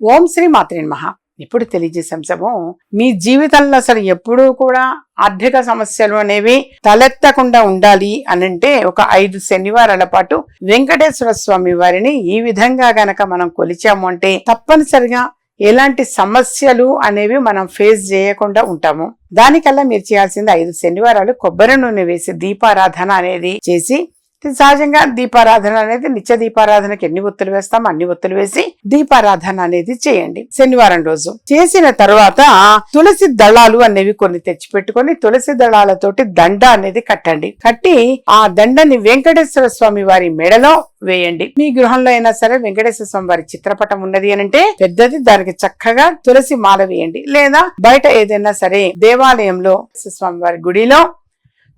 ఓం శ్రీ మాత్రే మహా ఇప్పుడు తెలియజేసే అంశము మీ జీవితంలో అసలు ఎప్పుడూ కూడా ఆర్థిక సమస్యలు అనేవి తలెత్తకుండా ఉండాలి అనంటే ఒక ఐదు శనివారాల పాటు వెంకటేశ్వర స్వామి వారిని ఈ విధంగా గనక మనం కొలిచాము అంటే తప్పనిసరిగా ఎలాంటి సమస్యలు అనేవి మనం ఫేస్ చేయకుండా ఉంటాము. దానికల్లా మీరు చేయాల్సింది ఐదు శనివారాలు కొబ్బరి నూనె వేసి దీపారాధన అనేది చేసి సహజంగా దీపారాధన అనేది నిత్య దీపారాధనకి ఎన్ని ఒత్తులు వేస్తాం? అన్ని ఒత్తులు వేసి దీపారాధన అనేది చేయండి. శనివారం రోజు. చేసిన తర్వాత తులసి దళాలు అనేవి కొన్ని తెచ్చి పెట్టుకొని తులసి దళాలతోటి దండ అనేది కట్టండి. కట్టి ఆ దండని వెంకటేశ్వర స్వామి వారి మెడలో వేయండి. మీ గృహంలో అయినా సరే వెంకటేశ్వర స్వామి వారి చిత్రపటం ఉన్నది అని అంటే పెద్దది దానికి చక్కగా తులసి మాల వేయండి. లేదా బయట ఏదైనా సరే దేవాలయంలో స్వామి వారి గుడిలో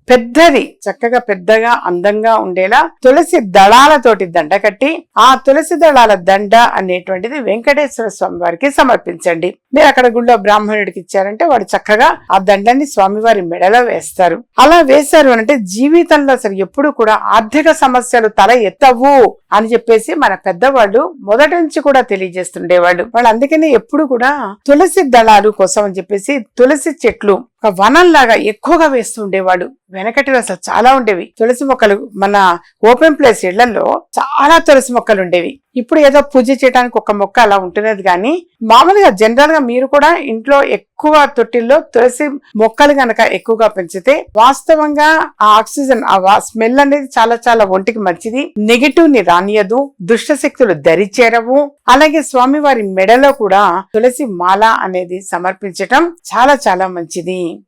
పెద్దది చక్కగా పెద్దగా అందంగా ఉండేలా తులసి దళాలతోటి దండ కట్టి ఆ తులసి దళాల దండ అనేటువంటిది వెంకటేశ్వర స్వామి వారికి సమర్పించండి. మీరు అక్కడ గుళ్ళో బ్రాహ్మణుడికి ఇచ్చారంటే వాడు చక్కగా ఆ దండని స్వామివారి మెడలో వేస్తారు. అలా వేశారు అంటే జీవితంలో అసలు ఎప్పుడు కూడా ఆర్థిక సమస్యలు తల ఎత్తవు అని చెప్పేసి మన పెద్దవాళ్ళు మొదటి నుంచి కూడా తెలియజేస్తుండేవాళ్ళు. వాళ్ళు అందుకనే ఎప్పుడు కూడా తులసి దళాలు కోసం అని చెప్పేసి తులసి చెట్లు ఒక వనంలాగా ఎక్కువగా వేస్తూ ఉండేవాడు. వెనకటిలో అసలు చాలా ఉండేవి. తులసి మొక్కలు మన ఓపెన్ ప్లేస్ ఇళ్ళలో చాలా తులసి మొక్కలు ఉండేవి. ఇప్పుడు ఏదో పూజ చేయడానికి ఒక మొక్క అలా ఉంటున్నది కానీ మామూలుగా జనరల్గా మీరు కూడా ఇంట్లో ఎక్కువ తొట్టిల్లో తులసి మొక్కలు గనక ఎక్కువగా పెంచితే వాస్తవంగా ఆ ఆక్సిజన్ ఆ స్మెల్ అనేది చాలా చాలా ఒంటికి మంచిది. నెగిటివ్ని రానియదు దుష్ట శక్తులు దరిచేరవు. అలాగే స్వామివారి మెడలో కూడా తులసి మాల అనేది సమర్పించటం చాలా చాలా మంచిది.